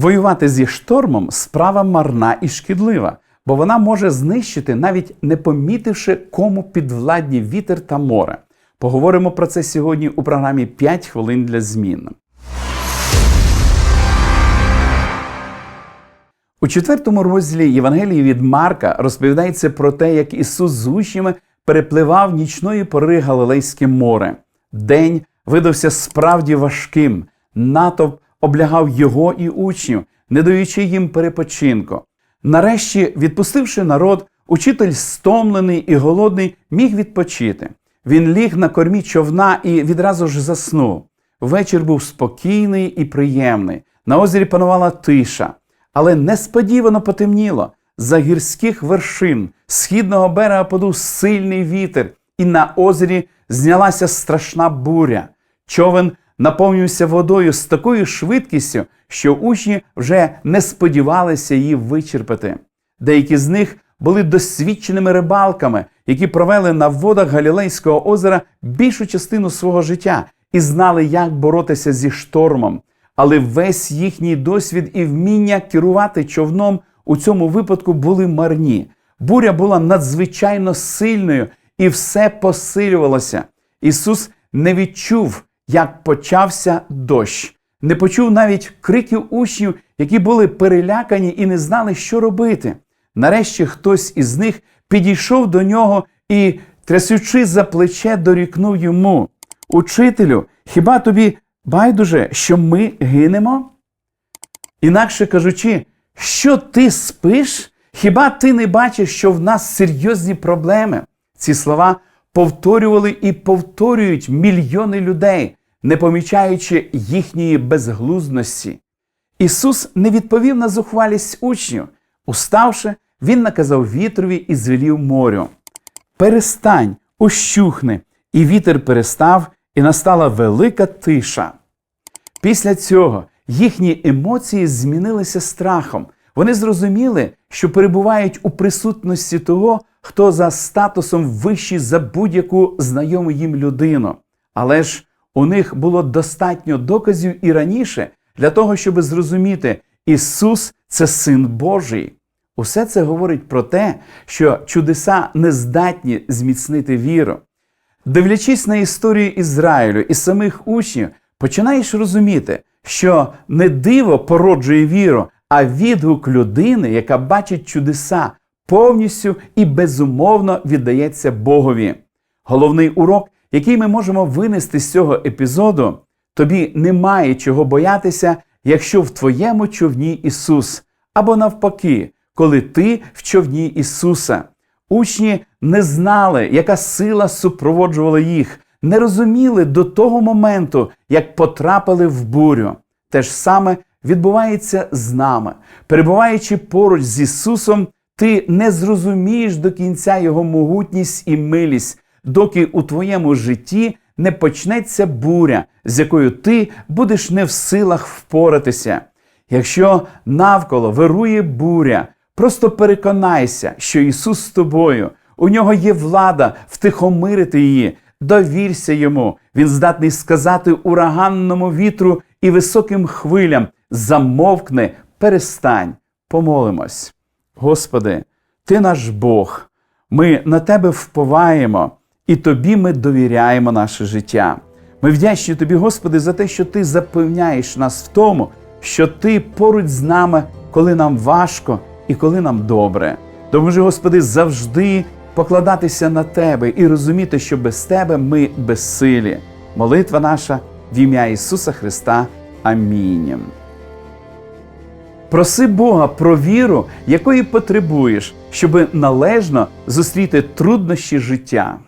Воювати зі штормом справа марна і шкідлива, бо вона може знищити, навіть не помітивши, кому підвладні вітер та море. Поговоримо про це сьогодні у програмі «5 хвилин для змін. У четвертому розділі Євангелії від Марка розповідається про те, як Ісус з учнями перепливав нічної пори Галилейське море. День видався справді важким. Натовп облягав його і учнів, не даючи їм перепочинку. Нарешті, відпустивши народ, учитель стомлений і голодний міг відпочити. Він ліг на кормі човна і відразу ж заснув. Вечір був спокійний і приємний. На озері панувала тиша, але несподівано потемніло. За гірських вершин східного берега подув сильний вітер, і на озері знялася страшна буря. Човен наповнився водою з такою швидкістю, що учні вже не сподівалися її вичерпати. Деякі з них були досвідченими рибалками, які провели на водах Галілейського озера більшу частину свого життя і знали, як боротися зі штормом. Але весь їхній досвід і вміння керувати човном у цьому випадку були марні. Буря була надзвичайно сильною, і все посилювалося. Ісус не відчув, як почався дощ, не почув навіть криків учнів, які були перелякані і не знали, що робити. Нарешті хтось із них підійшов до нього і, трясючи за плече, дорікнув йому: Учителю, хіба тобі байдуже, що ми гинемо? Інакше кажучи, що ти спиш? Хіба ти не бачиш, що в нас серйозні проблеми? Ці слова повторювали і повторюють мільйони людей, не помічаючи їхньої безглуздності. Ісус не відповів на зухвалість учнів. Уставши, він наказав вітрові і звелів морю. Перестань, ущухни, і вітер перестав, і настала велика тиша. Після цього їхні емоції змінилися страхом. Вони зрозуміли, що перебувають у присутності того, хто за статусом вищий за будь-яку знайому їм людину. Але ж у них було достатньо доказів і раніше для того, щоб зрозуміти, Ісус це Син Божий. Усе це говорить про те, що чудеса не здатні зміцнити віру. Дивлячись на історію Ізраїлю і самих учнів, починаєш розуміти, що не диво породжує віру, а відгук людини, яка бачить чудеса, повністю і безумовно віддається Богові. Головний урок, який ми можемо винести з цього епізоду, тобі немає чого боятися, якщо в твоєму човні Ісус, або навпаки, коли ти в човні Ісуса. Учні не знали, яка сила супроводжувала їх, не розуміли до того моменту, як потрапили в бурю. Те ж саме відбувається з нами. Перебуваючи поруч з Ісусом, ти не зрозумієш до кінця Його могутність і милість, доки у твоєму житті не почнеться буря, з якою ти будеш не в силах впоратися. Якщо навколо вирує буря, просто переконайся, що Ісус з тобою, у нього є влада втихомирити її, довірся йому. Він здатний сказати ураганному вітру і високим хвилям: замовкни, перестань, помолимось. Господи, Ти наш Бог, ми на Тебе вповаємо, і Тобі ми довіряємо наше життя. Ми вдячні Тобі, Господи, за те, що Ти запевняєш нас в тому, що Ти поруч з нами, коли нам важко і коли нам добре. Допоможи, Господи, завжди покладатися на Тебе і розуміти, що без Тебе ми безсилі. Молитва наша в ім'я Ісуса Христа. Амінь. Проси Бога про віру, якої потребуєш, щоб належно зустріти труднощі життя.